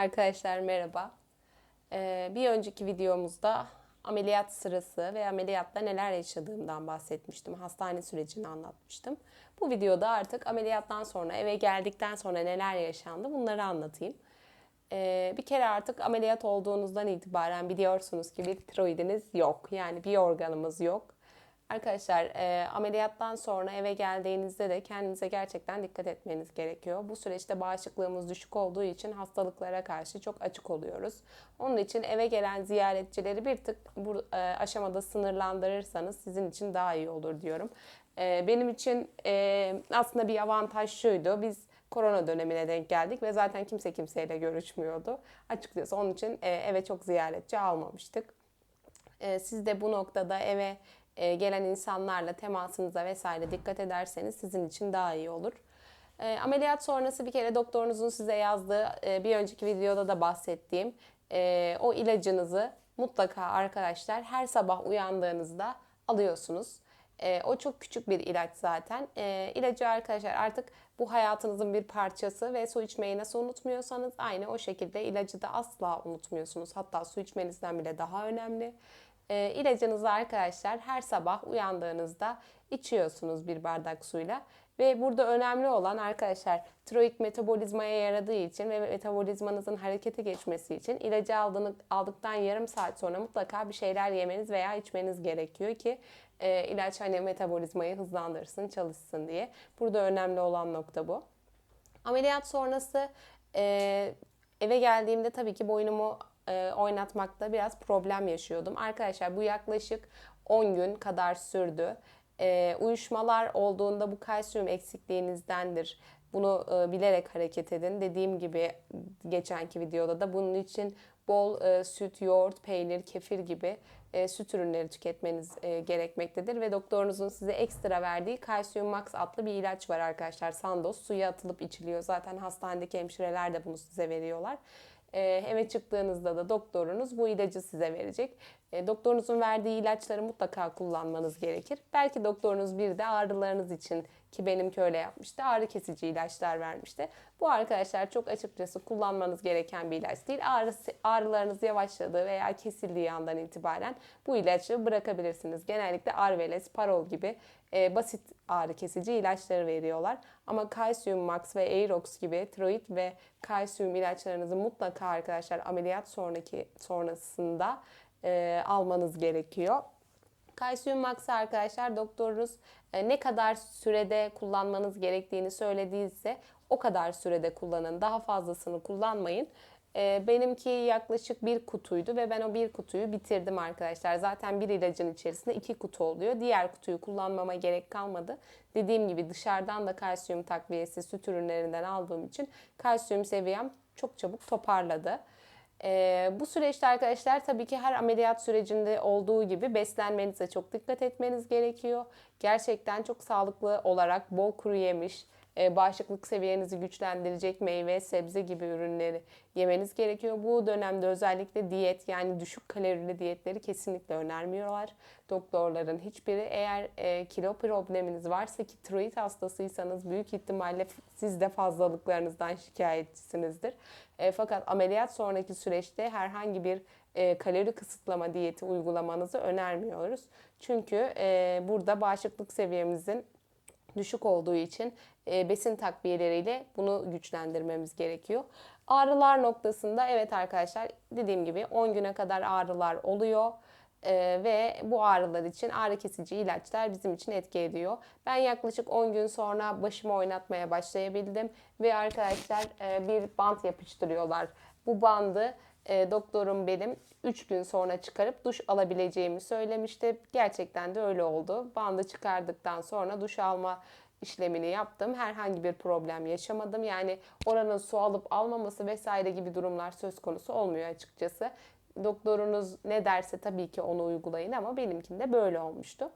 Arkadaşlar merhaba. Ee, bir önceki videomuzda ameliyat sırası ve ameliyatta neler yaşadığımdan bahsetmiştim. Hastane sürecini anlatmıştım. Bu videoda artık ameliyattan sonra eve geldikten sonra neler yaşandı bunları anlatayım. Ee, bir kere artık ameliyat olduğunuzdan itibaren biliyorsunuz ki bir tiroidiniz yok. Yani bir organımız yok. Arkadaşlar e, ameliyattan sonra eve geldiğinizde de kendinize gerçekten dikkat etmeniz gerekiyor. Bu süreçte bağışıklığımız düşük olduğu için hastalıklara karşı çok açık oluyoruz. Onun için eve gelen ziyaretçileri bir tık bu e, aşamada sınırlandırırsanız sizin için daha iyi olur diyorum. E, benim için e, aslında bir avantaj şuydu. Biz korona dönemine denk geldik ve zaten kimse kimseyle görüşmüyordu. Açıkçası onun için e, eve çok ziyaretçi almamıştık. E, siz de bu noktada eve e, gelen insanlarla temasınıza vesaire dikkat ederseniz sizin için daha iyi olur. E, ameliyat sonrası bir kere doktorunuzun size yazdığı e, bir önceki videoda da bahsettiğim o ilacınızı mutlaka arkadaşlar her sabah uyandığınızda alıyorsunuz. o çok küçük bir ilaç zaten. E, ilacı arkadaşlar artık bu hayatınızın bir parçası ve su içmeyi nasıl unutmuyorsanız aynı o şekilde ilacı da asla unutmuyorsunuz. Hatta su içmenizden bile daha önemli. E, ilacınızı arkadaşlar her sabah uyandığınızda içiyorsunuz bir bardak suyla. Ve burada önemli olan arkadaşlar tiroid metabolizmaya yaradığı için ve metabolizmanızın harekete geçmesi için ilacı aldığını, aldıktan yarım saat sonra mutlaka bir şeyler yemeniz veya içmeniz gerekiyor ki e, ilaç hani metabolizmayı hızlandırsın, çalışsın diye. Burada önemli olan nokta bu. Ameliyat sonrası e, eve geldiğimde tabii ki boynumu e, oynatmakta biraz problem yaşıyordum. Arkadaşlar bu yaklaşık 10 gün kadar sürdü. E, uyuşmalar olduğunda bu kalsiyum eksikliğinizdendir. Bunu e, bilerek hareket edin. Dediğim gibi geçenki videoda da bunun için bol e, süt, yoğurt, peynir, kefir gibi e, süt ürünleri tüketmeniz e, gerekmektedir ve doktorunuzun size ekstra verdiği Calcium Max adlı bir ilaç var arkadaşlar. Sandoz suya atılıp içiliyor. Zaten hastanedeki hemşireler de bunu size veriyorlar. E, eve çıktığınızda da doktorunuz bu ilacı size verecek. E, doktorunuzun verdiği ilaçları mutlaka kullanmanız gerekir. Belki doktorunuz bir de ağrılarınız için ki benimki öyle yapmıştı. Ağrı kesici ilaçlar vermişti. Bu arkadaşlar çok açıkçası kullanmanız gereken bir ilaç değil. Ağrı, ağrılarınız yavaşladığı veya kesildiği andan itibaren bu ilacı bırakabilirsiniz. Genellikle Arveles, Parol gibi e, basit ağrı kesici ilaçları veriyorlar. Ama Calcium Max ve Aerox gibi tiroid ve kalsiyum ilaçlarınızı mutlaka arkadaşlar ameliyat sonraki sonrasında e, almanız gerekiyor. Kalsiyum Max arkadaşlar doktorunuz e, ne kadar sürede kullanmanız gerektiğini söylediyse o kadar sürede kullanın. Daha fazlasını kullanmayın. E, benimki yaklaşık bir kutuydu ve ben o bir kutuyu bitirdim arkadaşlar. Zaten bir ilacın içerisinde iki kutu oluyor. Diğer kutuyu kullanmama gerek kalmadı. Dediğim gibi dışarıdan da kalsiyum takviyesi süt ürünlerinden aldığım için kalsiyum seviyem çok çabuk toparladı. Ee, bu süreçte arkadaşlar tabii ki her ameliyat sürecinde olduğu gibi beslenmenize çok dikkat etmeniz gerekiyor. Gerçekten çok sağlıklı olarak bol kuru yemiş, e, bağışıklık seviyenizi güçlendirecek meyve, sebze gibi ürünleri yemeniz gerekiyor. Bu dönemde özellikle diyet yani düşük kalorili diyetleri kesinlikle önermiyorlar. Doktorların hiçbiri eğer e, kilo probleminiz varsa ki tiroid hastasıysanız büyük ihtimalle siz de fazlalıklarınızdan şikayetçisinizdir. E, fakat ameliyat sonraki süreçte herhangi bir e, kalori kısıtlama diyeti uygulamanızı önermiyoruz. Çünkü e, burada bağışıklık seviyemizin düşük olduğu için e, besin takviyeleriyle bunu güçlendirmemiz gerekiyor. Ağrılar noktasında evet arkadaşlar dediğim gibi 10 güne kadar ağrılar oluyor. Ee, ve bu ağrılar için ağrı kesici ilaçlar bizim için etki ediyor. Ben yaklaşık 10 gün sonra başımı oynatmaya başlayabildim ve arkadaşlar e, bir bant yapıştırıyorlar. Bu bandı e, doktorum benim 3 gün sonra çıkarıp duş alabileceğimi söylemişti. Gerçekten de öyle oldu. Bandı çıkardıktan sonra duş alma işlemini yaptım. Herhangi bir problem yaşamadım. Yani oranın su alıp almaması vesaire gibi durumlar söz konusu olmuyor açıkçası. Doktorunuz ne derse tabii ki onu uygulayın ama benimkinde böyle olmuştu.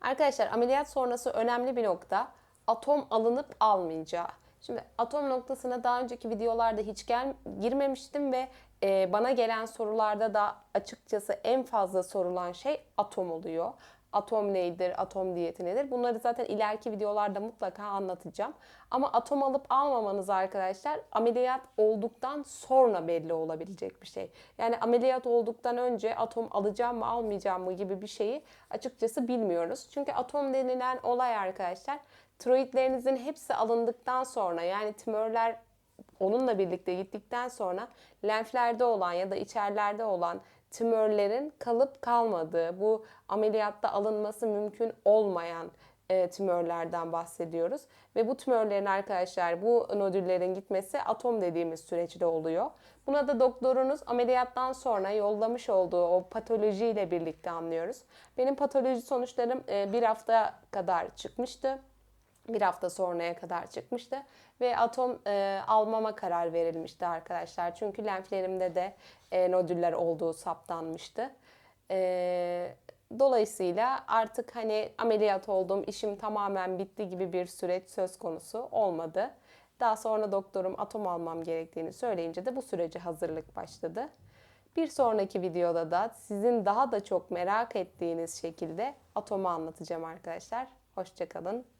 Arkadaşlar ameliyat sonrası önemli bir nokta atom alınıp almayacağı. Şimdi atom noktasına daha önceki videolarda hiç gel girmemiştim ve e, bana gelen sorularda da açıkçası en fazla sorulan şey atom oluyor. Atom nedir, atom diyeti nedir? Bunları zaten ileriki videolarda mutlaka anlatacağım. Ama atom alıp almamanız arkadaşlar ameliyat olduktan sonra belli olabilecek bir şey. Yani ameliyat olduktan önce atom alacağım mı almayacağım mı gibi bir şeyi açıkçası bilmiyoruz. Çünkü atom denilen olay arkadaşlar tiroidlerinizin hepsi alındıktan sonra yani tümörler onunla birlikte gittikten sonra lenflerde olan ya da içerlerde olan tümörlerin kalıp kalmadığı, bu ameliyatta alınması mümkün olmayan e, tümörlerden bahsediyoruz. Ve bu tümörlerin arkadaşlar bu nodüllerin gitmesi atom dediğimiz süreçte oluyor. Buna da doktorunuz ameliyattan sonra yollamış olduğu o patolojiyle birlikte anlıyoruz. Benim patoloji sonuçlarım e, bir hafta kadar çıkmıştı bir hafta sonraya kadar çıkmıştı ve atom e, almama karar verilmişti arkadaşlar. Çünkü lenflerimde de e, nodüller olduğu saptanmıştı. E, dolayısıyla artık hani ameliyat oldum, işim tamamen bitti gibi bir süreç söz konusu olmadı. Daha sonra doktorum atom almam gerektiğini söyleyince de bu sürece hazırlık başladı. Bir sonraki videoda da sizin daha da çok merak ettiğiniz şekilde atomu anlatacağım arkadaşlar. Hoşçakalın.